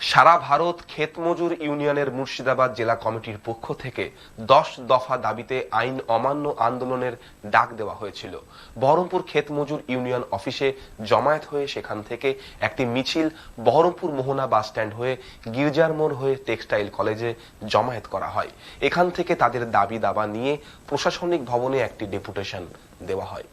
সারা ভারত ক্ষেত মজুর ইউনিয়নের মুর্শিদাবাদ জেলা কমিটির পক্ষ থেকে দশ দফা দাবিতে আইন অমান্য আন্দোলনের ডাক দেওয়া হয়েছিল। বহরমপুর ক্ষেত মজুর ইউনিয়ন অফিসে জমায়েত হয়ে সেখান থেকে একটি মিছিল বহরমপুর মোহনা বাস স্ট্যান্ড হয়ে গির্জার মোড় হয়ে টেক্সটাইল কলেজে জমায়েত করা হয়। এখান থেকে তাদের দাবি দাবা নিয়ে প্রশাসনিক ভবনে একটি ডেপুটেশন দেওয়া হয়।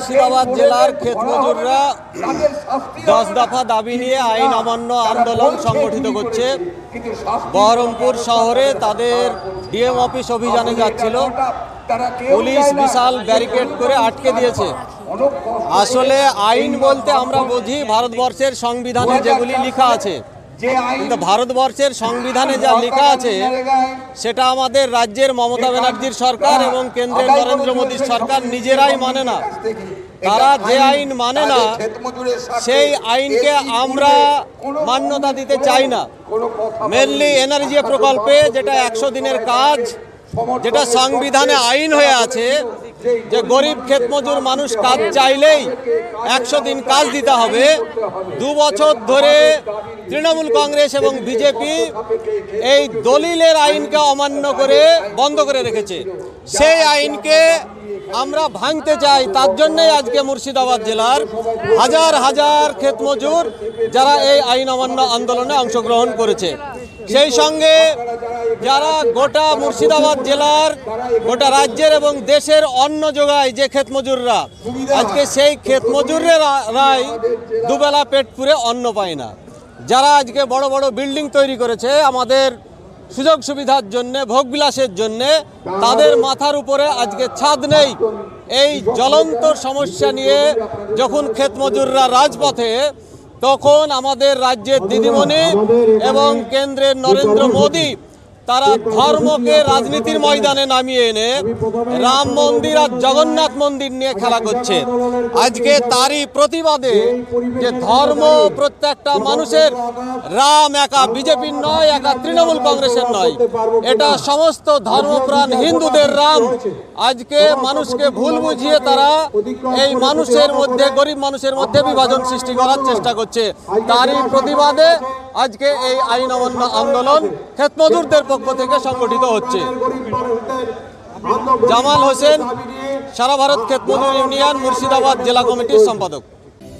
মুর্শিদাবাদ জেলার ক্ষেত মজুররা দশ দফা দাবি নিয়ে আইন অমান্য আন্দোলন সংগঠিত করছে। বহরমপুর শহরে তাদের ডিএম অফিস অভিযানে যাচ্ছিল। পুলিশ বিশাল ব্যারিকেড করে আটকে দিয়েছে। আসলে আইন বলতে আমরা বুঝি ভারতবর্ষের সংবিধানে যেগুলি লেখা আছে। কিন্তু ভারতবর্ষের সংবিধানে যা লেখা আছে সেটা আমাদের রাজ্যের মমতা ব্যানার্জির সরকার এবং কেন্দ্রের নরেন্দ্র মোদীর সরকার নিজেরাই মানে না। তারা যে আইন মানে না সেই আইনকে আমরা মান্যতা দিতে চাই না। মেনলি এনার্জি প্রকল্পে যেটা একশো দিনের কাজ যেটা সংবিধানে আইন হয়ে আছে যে গরিব ক্ষেতমজুর মানুষ কাজ চাইলেই একশো দিন কাজ দিতে হবে। দু বছর ধরে তৃণমূল কংগ্রেস এবং বিজেপি এই দলিলের আইনকে অমান্য করে বন্ধ করে রেখেছে। সেই আইনকে আমরা ভাঙতে চাই তার জন্যই আজকে মুর্শিদাবাদ জেলার হাজার হাজার ক্ষেতমজুর যারা এই আইন অমান্য আন্দোলনে অংশগ্রহণ করেছে। সেই সঙ্গে যারা গোটা মুর্শিদাবাদ জেলার, গোটা রাজ্যের এবং দেশের অন্ন যোগায় যে ক্ষেত মজুররা আজকে সেই ক্ষেত মজুররাই দুবেলা পেট পুরে অন্ন পায় না। যারা আজকে বড় বড় বিল্ডিং তৈরি করেছে আমাদের সুযোগ সুবিধার জন্য, ভোগবিলাসের জন্য, তাদের মাথার উপরে আজকে ছাদ নেই। এই জ্বলন্ত সমস্যা নিয়ে যখন ক্ষেত মজুররা রাজপথে তখন আমাদের রাজ্যের দিদিমণি এবং কেন্দ্রের নরেন্দ্র মোদী তারা ধর্মকে রাজনীতির ময়দানে নামিয়ে এনে রাম মন্দির আর জগন্নাথ মন্দির নিয়ে খেলা করছে। আজকে তারই প্রতিবাদে যে ধর্ম প্রত্যেকটা মানুষের রাম একা বিজেপির নয়, একা তৃণমূল কংগ্রেসের নয়। এটা সমস্ত ধর্মপ্রাণ হিন্দুদের রাম। আজকে মানুষকে ভুল বুঝিয়ে তারা এই মানুষের মধ্যে, গরিব মানুষের মধ্যে বিভাজন সৃষ্টি করার চেষ্টা করছে। তারই প্রতিবাদে আজকে এই আইন অমান্য আন্দোলন ক্ষেতমজুরদের পক্ষ থেকে সংগঠিত হচ্ছে। জামাল হোসেন সারা ভারত খেতমন ইউনিয়ন মুর্শিদাবাদ জেলা কমিটির সম্পাদক।